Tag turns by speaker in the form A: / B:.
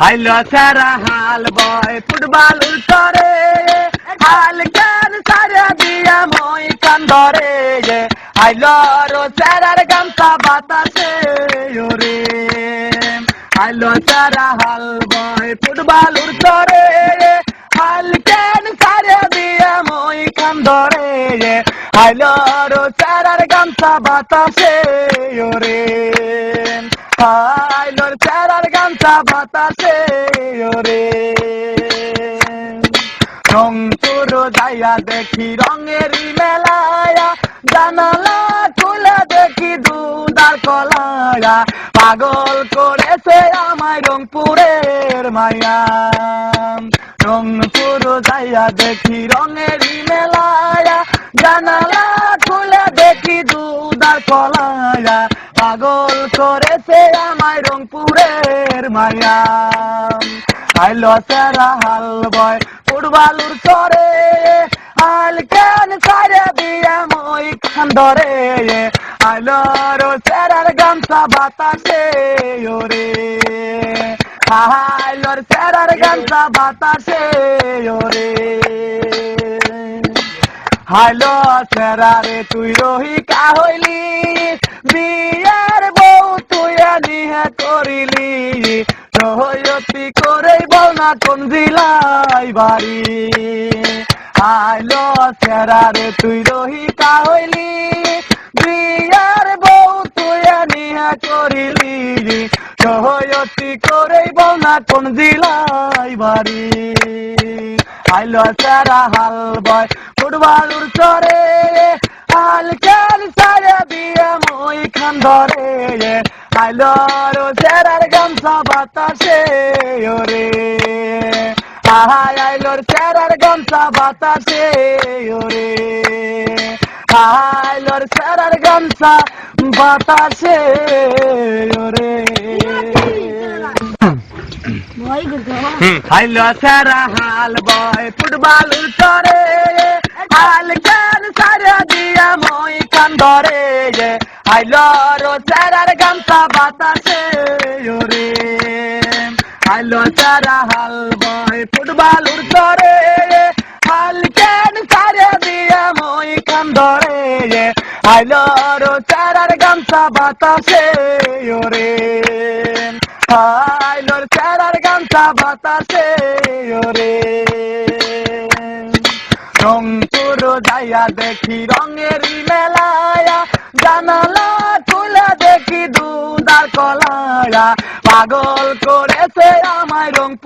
A: হাইলো সারা হাল বয়, ফুটবল উত্তরে। হাল কেন সারা দিয়া মই কান্দরে হাইলো রো সারার গামছা বাতাসে, ওরে। হাইলো সারা হাল বয়, ফুটবল উত্তরে। হাল কেন সারা দিয়া মই কান্দরে হাইলো রো সারার গামছা বাতাসে, ওরে। হাইলোর চারার বাতাসে, ওরে। রংপুর যাইয়া দেখি রঙেরই মেলায়া, জানালা খুলে দেখি দুদার কলায়া। পাগল করেছে আমায় রংপুরের মায়া। রংপুর যাইয়া দেখি রঙের মেলায়া, জানালা খুলে দেখি দুদার কলায়া। পাগল করেছে আমায় রংপুরের মায়া। আইলো সেরা হাল বয় ফুটবালুর চরে। হাল কেন সারে দিয়ে মই খান্দরে আইলো রো সেরার গামছা বাতাসে, ওরে। আইলোর সেরার গামছা বাতাসে, ওরে। হাইলো সেরারে তুই রহিকা হইলি। রহয়তি করে বল না কোন জিলাই বাড়ি। হাইলো সেরারে তুই রহিকা হইলি। বিয়ার বউ তুই নিহে করিলি। রহয়তি করে বল না কোন জিলাই বাড়ি। আইলো সারা হাল বয় ফুটবলুর চরে। হাল খেল সারে দিয়ে মই খান ধরে। আইলো রো গামছা বাতাসে ওরে। আহাই আইলোর সেরার গামছা বাতাসে ওরে। আইলোর সেরার গামছা বাতাসে ওরে। হাইলো সারা হাল বয় ফুটবল চরে হাল কেন সারা দিয়া মই কান্দরে। হাইলো হাইলো হাল বয়, ফুটবল চরে হাল কেন সারা দিয়া মই কান্দরে? হাইলো রো সারার গামছা বাতাসে, ওরে। হাইলোর চারার গামছা বাতাসে, ওরে। রংপুর যাইয়া দেখি রঙেরই মেলায়া, জানালা খুলে দেখি দুদার কলায়া। পাগল করেছে আমায় রংপুর।